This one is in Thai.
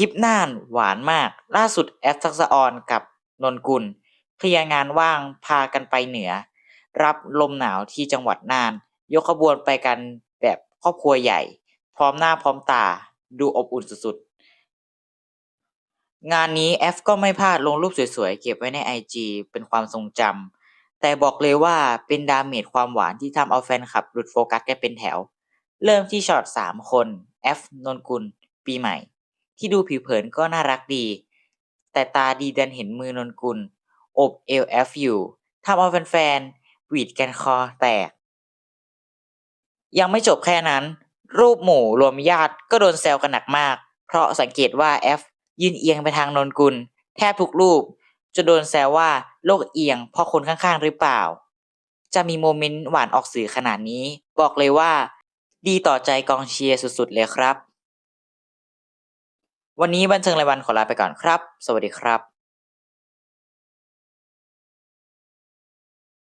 ทิปน่านหวานมาก ล่าสุดแอฟทักษออนกับนนกุลเคลียร์งานว่างพากันไปเหนือ รับลมหนาวที่จังหวัดน่าน ยกขบวนไปกันแบบครอบครัวใหญ่ พร้อมหน้าพร้อมตาดูอบอุ่นสุดๆ งานนี้แอฟก็ไม่พลาดลงรูปสวยๆ เก็บไว้ในไอจีเป็นความทรงจำแต่บอกเลยว่าเป็นดาเมจความหวานที่ทำเอาแฟนคลับหลุดโฟกัสกันเป็นแถว เริ่มที่ช็อตสามคนแอฟนนกุลปีใหม่ ที่ดูผิวเผินก็น่ารักดี แต่ตาดีดันเห็นมือนนกุลอบเอลแอฟอยู่ทำเอาแฟนๆหวีดกันคอแตก ยังไม่จบแค่นั้น รูปหมู่รวมญาติก็โดนแซวกันหนักมาก เพราะสังเกตว่าแอฟยืนเอียงไปทางนนกุล แทบทุกรูปจนโดนแซวว่าโลกเอียงเพราะคนข้างๆหรือเปล่า จะมีโมเมนต์หวานออกสื่อขนาดนี้ บอกเลยว่า ดีต่อใจกองเชียร์สุดๆเลยครับ วันนี้บันเทิงรายวันขอลาไปก่อนครับ สวัสดีครับ